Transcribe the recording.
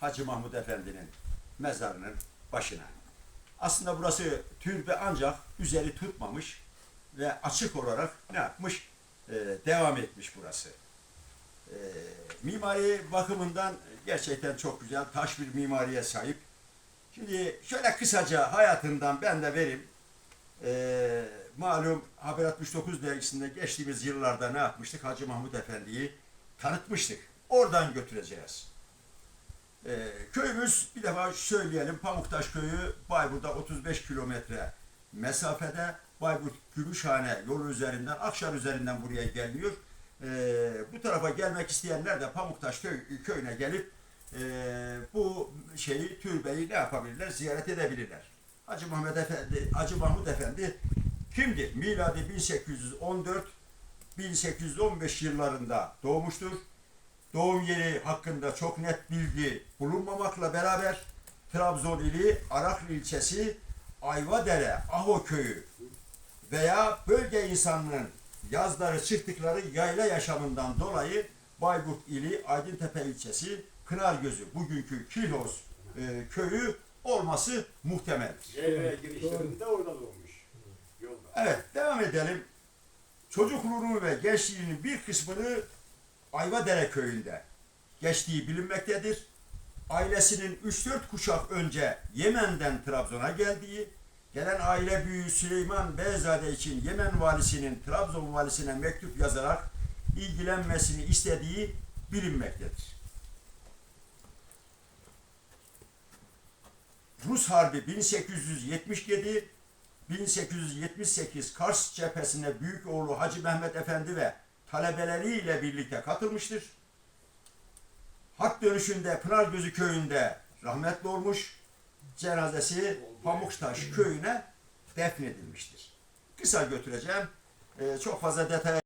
Hacı Mahmud Efendi'nin mezarının başına. Aslında burası türbe ancak üzeri tutmamış ve açık olarak ne yapmış? Ee, devam etmiş burası. Ee, mimari bakımından gerçekten çok güzel, taş bir mimariye sahip. Şimdi şöyle kısaca hayatından ben de vereyim. Ee, malum Haber 69 dergisinde geçtiğimiz yıllarda ne yapmıştık? Hacı Mahmud Efendi'yi tanıtmıştık. Oradan götüreceğiz. Ee, köyümüz bir defa söyleyelim Pamuktaş köyü Bayburt'ta 35 kilometre mesafede Bayburt Gümüşhane yolu üzerinden Akşar üzerinden buraya geliyor. Ee, bu tarafa gelmek isteyenler de Pamuktaş köy, köyüne gelip e, bu şeyi türbeyi ne yapabilirler? Ziyaret edebilirler. Hacı Muhammed Efendi, Hacı Mahmud Efendi kimdi? Miladi 1814 1815 yıllarında doğmuştur doğum yeri hakkında çok net bilgi bulunmamakla beraber Trabzon ili Araklı ilçesi Ayvadere Aho köyü veya bölge insanının yazları çıktıkları yayla yaşamından dolayı Bayburt ili Aydıntepe ilçesi Pınargözü bugünkü Kilos e, köyü olması muhtemeldir. Yaylaya girişlerinde orada doğmuş. Yolda. Evet devam edelim. Çocukluğunu ve gençliğinin bir kısmını Ayvadere köyünde geçtiği bilinmektedir. Ailesinin 3-4 kuşak önce Yemen'den Trabzon'a geldiği, gelen aile büyüğü Süleyman Beyzade için Yemen valisinin Trabzon valisine mektup yazarak ilgilenmesini istediği bilinmektedir. Rus Harbi 1877 1878 Kars cephesine büyük oğlu Hacı Mehmet Efendi ve talebeleriyle birlikte katılmıştır. Hak dönüşünde Pınargözü köyünde rahmetli olmuş. Cenazesi Pamuktaş köyüne defnedilmiştir. Kısa götüreceğim. Ee, çok fazla detaya